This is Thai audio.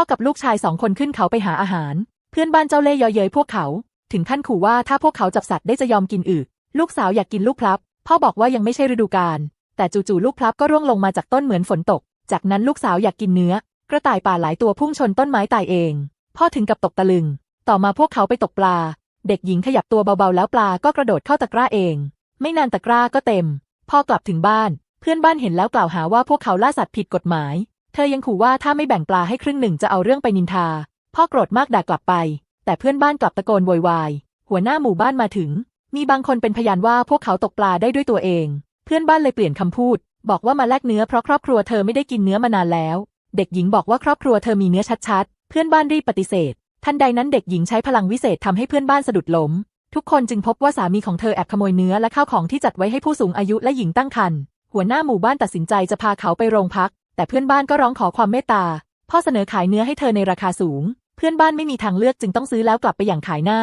พ่อกับลูกชายสองคนขึ้นเขาไปหาอาหาร เพื่อนบ้านเจ้าเล่ห์เยาะเย้ยพวกเขา ถึงขั้นขู่ว่าถ้าพวกเขาจับสัตว์ได้จะยอมกินอึลูกสาวอยากกินลูกพลับ พ่อบอกว่ายังไม่ใช่ฤดูกาลแต่จู่ๆลูกพลับก็ร่วงลงมาจากต้นเหมือนฝนตก จากนั้นลูกสาวอยากกินเนื้อ กระต่ายป่าหลายตัวพุ่งชนต้นไม้ตายเอง พ่อถึงกับตกตะลึง ต่อมาพวกเขาไปตกปลา เด็กหญิงขยับตัวเบาๆแล้วปลาก็กระโดดเข้าตะกร้าเอง ไม่นานตะกร้าก็เต็ม พ่อกลับถึงบ้าน เพื่อนบ้านเห็นแล้วกล่าวหาว่าพวกเขาล่าสัตว์ผิดกฎหมาย ธอยังขู่ว่าถ้าไม่แบ่งปลาให้ครึ่งหนึ่งจะเอาเรื่องไปนินทา พ่อโกรธมากด่ากลับไป แต่เพื่อนบ้านกลับตะโกนโวยวาย หัวหน้าหมู่บ้านมาถึง มีบางคนเป็นพยานว่าพวกเขาตกปลาได้ด้วยตัวเอง เพื่อนบ้านเลยเปลี่ยนคำพูด บอกว่ามาแลกเนื้อเพราะครอบครัวเธอไม่ได้กินเนื้อมานานแล้ว เด็กหญิงบอกว่าครอบครัวเธอมีเนื้อชัดๆ เพื่อนบ้านรีบปฏิเสธ ทันใดนั้นเด็กหญิงใช้พลังวิเศษทำให้เพื่อนบ้านสะดุดล้ม ทุกคนจึงพบว่าสามีของเธอแอบขโมยเนื้อและข้าวของที่จัดไว้ให้ผู้สูงอายุและหญิงตั้งครรภ์หัวหน้าหมู่บ้านตัดสินใจจะพาเขาไปโรงพัก แต่เพื่อนบ้านก็ร้องขอความเมตตา พ่อเสนอขายเนื้อให้เธอในราคาสูง เพื่อนบ้านไม่มีทางเลือกจึงต้องซื้อแล้วกลับไปอย่างขายหน้า